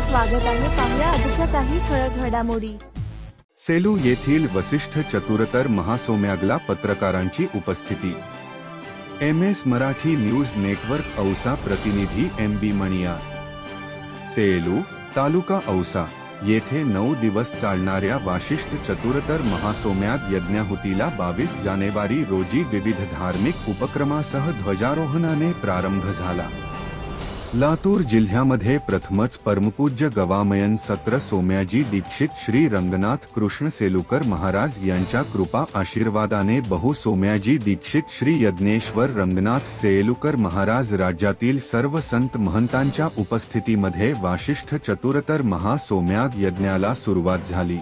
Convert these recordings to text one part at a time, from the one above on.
स्वागत आहे पाहुया आजच्या काही ठळक घडामोडी. सेलू येथील वसिष्ठ चतुरतर महासोम्यागला पत्रकारांची उपस्थिती. M S Marathi news network Ausa प्रतिनिधी एम बी मणिया. सेलू तालुका औसा येथे नऊ दिवस चालणाऱ्या वाशिष्ठ चतुरतर महासोम्याग यज्ञाहुतीला बावीस जानेवारी रोजी विविध धार्मिक उपक्रमासह ध्वजारोहणाने प्रारंभ झाला. लातूर जिल्ह्यामध्ये प्रथमच परमपूज्य गवामयन सत्र सोम्याजी दीक्षित श्री रंगनाथ कृष्ण सेलुकर महाराज यांच्या कृपा आशीर्वादाने बहु सोम्याजी दीक्षित श्री यज्ञेश्वर रंगनाथ सेलुकर महाराज राज्यातील सर्व संत महंतांच्या उपस्थितीमध्ये वाशिष्ठ चतुरतर महासोम्याग यज्ञाला सुरुवात झाली.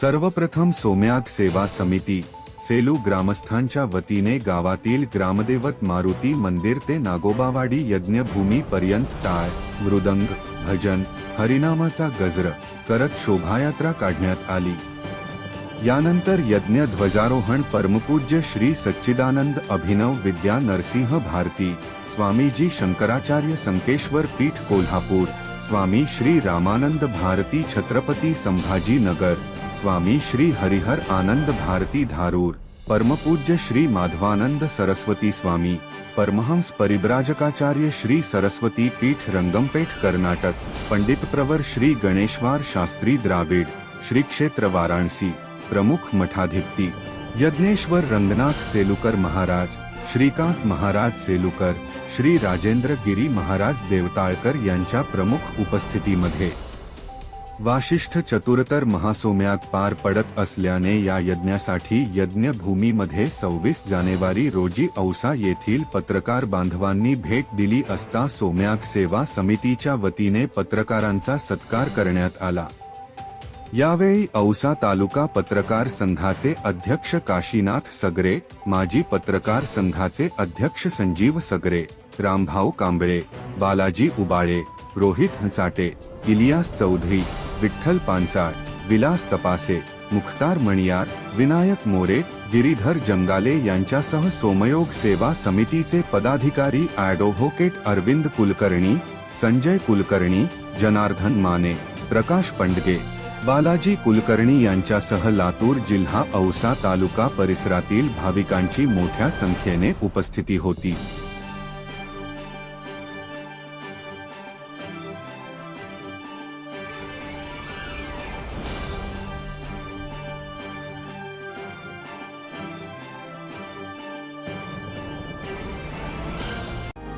सर्वप्रथम सोम्याग सेवा समिती सेलू ग्रामस्थांच्या वतीने गावातील ग्रामदेवत मारुती मंदिर ते नागोबावाडी यज्ञभूमी पर्यंत टाळ मृदंग भजन हरिनामाचा गजर करत शोभायात्रा काढण्यात आली. यानंतर यज्ञ ध्वजारोहण परमपूज्य श्री सच्चिदानंद अभिनव विद्या नरसिंह भारती स्वामीजी शंकराचार्य संकेश्वर पीठ कोल्हापूर स्वामी श्री रामानंद भारती छत्रपती संभाजी नगर स्वामी श्री हरिहर आनंद भारती धारूर. परमपूज्य श्री माधवानंद सरस्वती स्वामी, परमहंस परिब्राजकाचार्य श्री सरस्वती पीठ रंगमपेठ कर्नाटक, पंडित प्रवर श्री गणेशवार शास्त्री द्राविड, श्री क्षेत्र वाराणसी, प्रमुख मठाधिपती, यज्ञेश्वर रंगनाथ सेलुकर महाराज, श्रीकांत महाराज सेलुकर, श्री राजेंद्र गिरी महाराज देवताळकर यांच्या प्रमुख उपस्थितीमध्ये वाशिष्ठ चतुरतर महासोम्यात पार पडत असल्याने या यज्ञासाठी यज्ञभूमीमध्ये सव्वीस जानेवारी रोजी औसा येथील पत्रकार बांधवांनी भेट दिली असता सोम्याक सेवा समितीच्या वतीने पत्रकारांचा सत्कार करण्यात आला. यावेळी औसा तालुका पत्रकार संघाचे अध्यक्ष काशीनाथ सगरे माजी पत्रकार संघाचे अध्यक्ष संजीव सगरे रामभाऊ कांबळे बालाजी उबाळे रोहित हंचाटे इलियास चौधरी विठ्ठल पांचाळ विलास तपासे मुख्तार मणियार विनायक मोरे गिरीधर जंगाले यांच्यासह सोमयोग सेवा समितीचे पदाधिकारी ॲडव्होकेट अरविंद कुलकर्णी संजय कुलकर्णी जनार्दन माने प्रकाश पंडगे बालाजी कुलकर्णी यांच्यासह लातूर जिल्हा औसा तालुका परिसरातील भाविकांची मोठ्या संख्येने उपस्थिती होती.